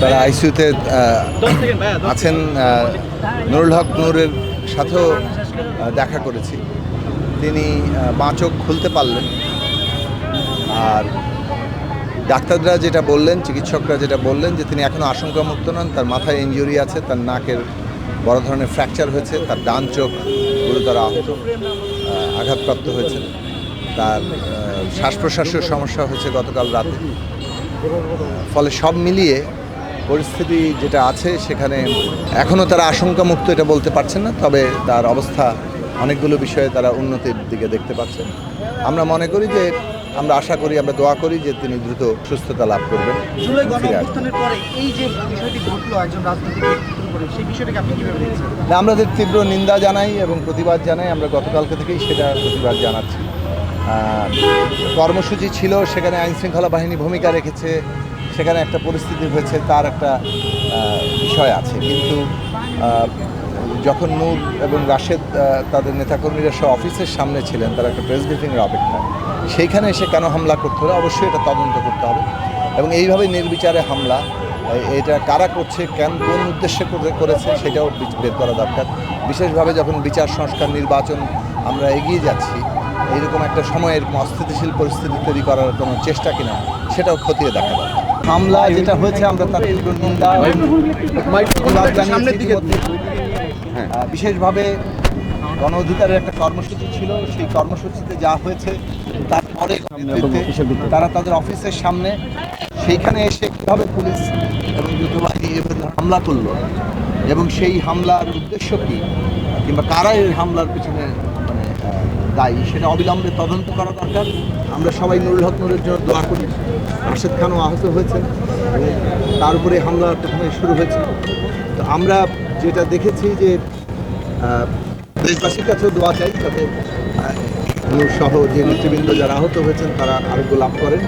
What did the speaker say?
তারা আইসিউতে আছেন নুরুল হক নূরের সাথেও দেখা করেছি। তিনি আহ, বাঁ চোখ খুলতে পারলেন। আর ডাক্তাররা যেটা বললেন চিকিৎসকরা যেটা বললেন যে তিনি এখনও আশঙ্কামুক্ত নন তার মাথায় ইনজুরি আছে তার নাকের বড় ধরনের ফ্র্যাকচার হয়েছে তার ডান চোখ গুরুতর আহত আহ, আঘাতপ্রাপ্ত হয়েছে তার শ্বাস প্রশ্বাসের সমস্যা হয়েছে গতকাল রাতে। ফলে সব মিলিয়ে পরিস্থিতি যেটা আছে সেখানে এখনও তারা আশঙ্কামুক্ত এটা বলতে পারছেন না তবে তার অবস্থা অনেকগুলো বিষয়ে তারা উন্নতির দিকে দেখতে পাচ্ছেন। আমরা মনে করি যে আমরা আশা করি আমরা দোয়া করি যে তিনি দ্রুত সুস্থতা লাভ করবেন আমরা তীব্র নিন্দা জানাই এবং প্রতিবাদ জানাই আমরা গতকালকে থেকেই সেটা প্রতিবাদ জানাচ্ছি। কর্মসূচি ছিল, সেখানে আইন শৃঙ্খলা বাহিনী ভূমিকা রেখেছে, সেখানে একটা পরিস্থিতি হয়েছে, তার একটা বিষয় আছে। কিন্তু যখন নূর এবং রাশেদ তাদের নেতাকর্মীরা সব অফিসের সামনে ছিলেন, তারা একটা প্রেস ব্রিফিংয়ের অপেক্ষা সেইখানে এসে কেন হামলা করতে হলো? অবশ্যই এটা তদন্ত করতে হবে। এবং এইভাবে নির্বিচারে হামলা এটা কারা করছে, কেন, কোন উদ্দেশ্যে করে- করেছে, সেটাও বের করা দরকার। বিশেষভাবে যখন বিচার সংস্কার নির্বাচন আমরা এগিয়ে যাচ্ছি এইরকম একটা সময় এরকম অস্থিতিশীল পরিস্থিতি তৈরি করার কোনো চেষ্টা কিনা সেটাও খতিয়ে দেখা দরকার হামলা যেটা হয়েছে আমরা তার নিন্দা। আহ, বিশেষভাবে গণ অধিকারের একটা কর্মসূচি ছিল সেই কর্মসূচিতে যা হয়েছে তারপরে তারা তাদের অফিসের সামনে সেইখানে এসে কীভাবে পুলিশ এবং যুদ্ধবাহিনী এভাবে হামলা করল এবং সেই হামলার উদ্দেশ্য কী কিংবা কারা এই হামলার পিছনে দায়ী। সেটা অবিলম্বে তদন্ত করা দরকার। আমরা সবাই নুরুল হক নুরের জন্য দোয়া করি। রাশেদ খানও আহত হয়েছেন তার উপরে হামলা প্রথমে শুরু হয়েছে। তো আমরা যেটা দেখেছি যে দেশবাসীর কাছেও দোয়া চাই যাতে সহ যে নেতৃবৃন্দ যারা আহত হয়েছেন তারা আরোগ্য লাভ করেন।